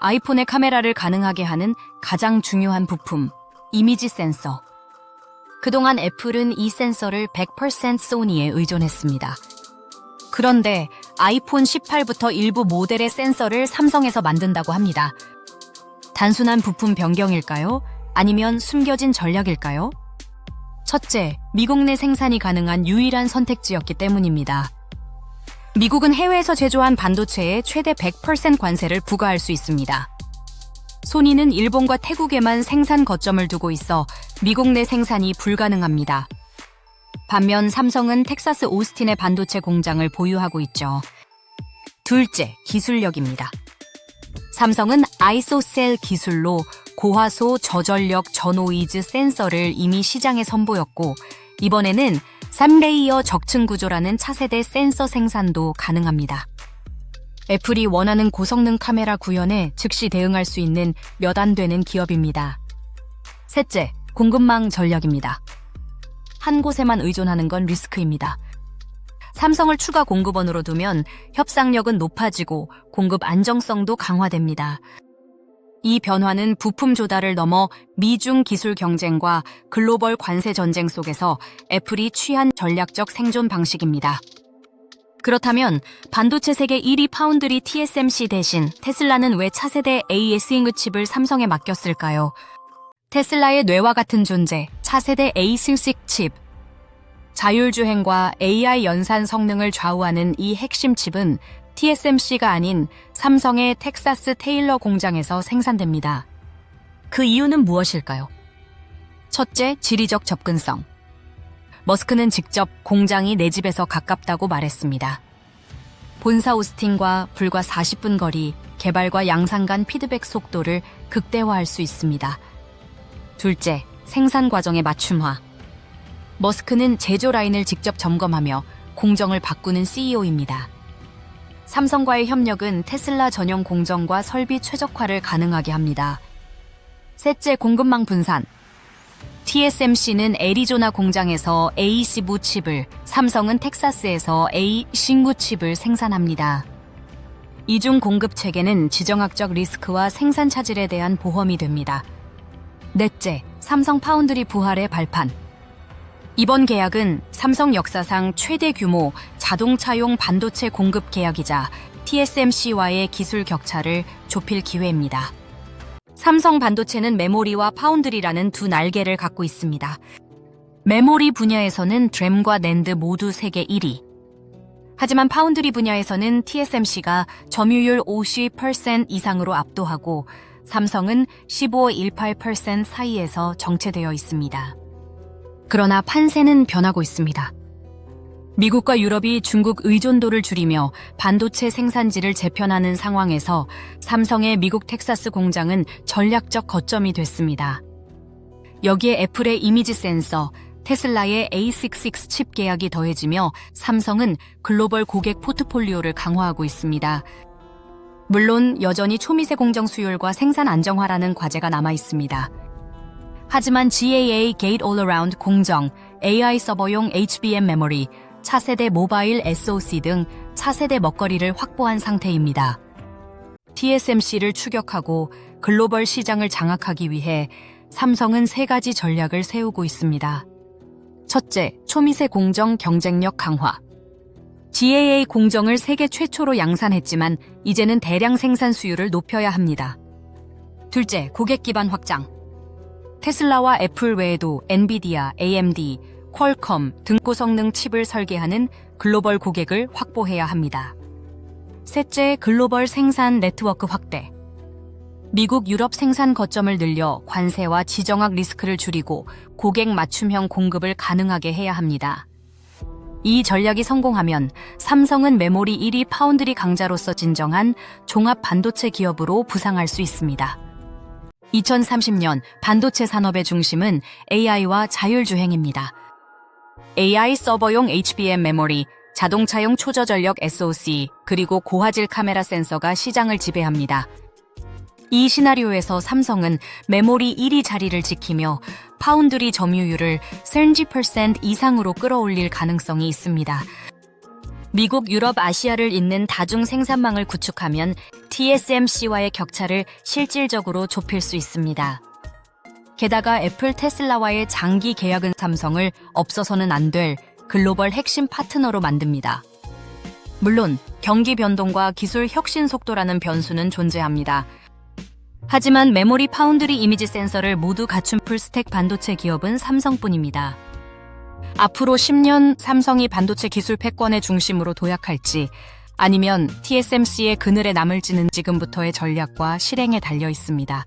아이폰의 카메라를 가능하게 하는 가장 중요한 부품, 이미지 센서. 그동안 애플은 이 센서를 100% 소니에 의존했습니다. 그런데 아이폰 18부터 일부 모델의 센서를 삼성에서 만든다고 합니다. 단순한 부품 변경일까요? 아니면 숨겨진 전략일까요? 첫째, 미국 내 생산이 가능한 유일한 선택지였기 때문입니다. 미국은 해외에서 제조한 반도체에 최대 100% 관세를 부과할 수 있습니다. 소니는 일본과 태국에만 생산 거점을 두고 있어 미국 내 생산이 불가능합니다. 반면 삼성은 텍사스 오스틴의 반도체 공장을 보유하고 있죠. 둘째, 기술력입니다. 삼성은 아이소셀 기술로 고화소 저전력 전오이즈 센서를 이미 시장에 선보였고 이번에는 3레이어 적층 구조라는 차세대 센서 생산도 가능합니다. 애플이 원하는 고성능 카메라 구현에 즉시 대응할 수 있는 몇 안 되는 기업입니다. 셋째, 공급망 전략입니다. 한 곳에만 의존하는 건 리스크입니다. 삼성을 추가 공급원으로 두면 협상력은 높아지고 공급 안정성도 강화됩니다. 이 변화는 부품 조달을 넘어 미중 기술 경쟁과 글로벌 관세 전쟁 속에서 애플이 취한 전략적 생존 방식입니다. 그렇다면 반도체 세계 1위 파운드리 TSMC 대신 테슬라는 왜 차세대 AS잉 칩을 삼성에 맡겼을까요? 테슬라의 뇌와 같은 존재, 차세대 A66 칩. 자율주행과 AI 연산 성능을 좌우하는 이 핵심 칩은 TSMC가 아닌 삼성의 텍사스 테일러 공장에서 생산됩니다. 그 이유는 무엇일까요? 첫째, 지리적 접근성. 머스크는 직접 공장이 내 집에서 가깝다고 말했습니다. 본사 오스틴과 불과 40분 거리, 개발과 양산 간 피드백 속도를 극대화할 수 있습니다. 둘째, 생산 과정의 맞춤화. 머스크는 제조 라인을 직접 점검하며 공정을 바꾸는 CEO입니다. 삼성과의 협력은 테슬라 전용 공정과 설비 최적화를 가능하게 합니다. 셋째, 공급망 분산. TSMC는 애리조나 공장에서 A15 칩을, 삼성은 텍사스에서 A19 칩을 생산합니다. 이중 공급 체계는 지정학적 리스크와 생산 차질에 대한 보험이 됩니다. 넷째, 삼성 파운드리 부활의 발판. 이번 계약은 삼성 역사상 최대 규모 자동차용 반도체 공급 계약이자 TSMC와의 기술 격차를 좁힐 기회입니다. 삼성 반도체는 메모리와 파운드리라는 두 날개를 갖고 있습니다. 메모리 분야에서는 드램과 낸드 모두 세계 1위. 하지만 파운드리 분야에서는 TSMC가 점유율 50% 이상으로 압도하고 삼성은 15-18% 사이에서 정체되어 있습니다. 그러나 판세는 변하고 있습니다. 미국과 유럽이 중국 의존도를 줄이며 반도체 생산지를 재편하는 상황에서 삼성의 미국 텍사스 공장은 전략적 거점이 됐습니다. 여기에 애플의 이미지 센서, 테슬라의 A66 칩 계약이 더해지며 삼성은 글로벌 고객 포트폴리오를 강화하고 있습니다. 물론 여전히 초미세 공정 수율과 생산 안정화라는 과제가 남아 있습니다. 하지만 GAA Gate All-Around 공정, AI 서버용 HBM 메모리, 차세대 모바일 SoC 등 차세대 먹거리를 확보한 상태입니다. TSMC를 추격하고 글로벌 시장을 장악하기 위해 삼성은 세 가지 전략을 세우고 있습니다. 첫째, 초미세 공정 경쟁력 강화. GAA 공정을 세계 최초로 양산했지만 이제는 대량 생산 수율을 높여야 합니다. 둘째, 고객 기반 확장. 테슬라와 애플 외에도 엔비디아, AMD, 퀄컴 등 고성능 칩을 설계하는 글로벌 고객을 확보해야 합니다. 셋째, 글로벌 생산 네트워크 확대. 미국 유럽 생산 거점을 늘려 관세와 지정학 리스크를 줄이고 고객 맞춤형 공급을 가능하게 해야 합니다. 이 전략이 성공하면 삼성은 메모리 1위 파운드리 강자로서 진정한 종합 반도체 기업으로 부상할 수 있습니다. 2030년 반도체 산업의 중심은 AI와 자율주행입니다. AI 서버용 HBM 메모리, 자동차용 초저전력 SoC, 그리고 고화질 카메라 센서가 시장을 지배합니다. 이 시나리오에서 삼성은 메모리 1위 자리를 지키며 파운드리 점유율을 30% 이상으로 끌어올릴 가능성이 있습니다. 미국, 유럽, 아시아를 잇는 다중 생산망을 구축하면 TSMC와의 격차를 실질적으로 좁힐 수 있습니다. 게다가 애플 테슬라와의 장기 계약은 삼성을 없어서는 안 될 글로벌 핵심 파트너로 만듭니다. 물론 경기 변동과 기술 혁신 속도라는 변수는 존재합니다. 하지만 메모리 파운드리 이미지 센서를 모두 갖춘 풀스택 반도체 기업은 삼성뿐입니다. 앞으로 10년 삼성이 반도체 기술 패권의 중심으로 도약할지 아니면 TSMC의 그늘에 남을 지는 지금부터의 전략과 실행에 달려 있습니다.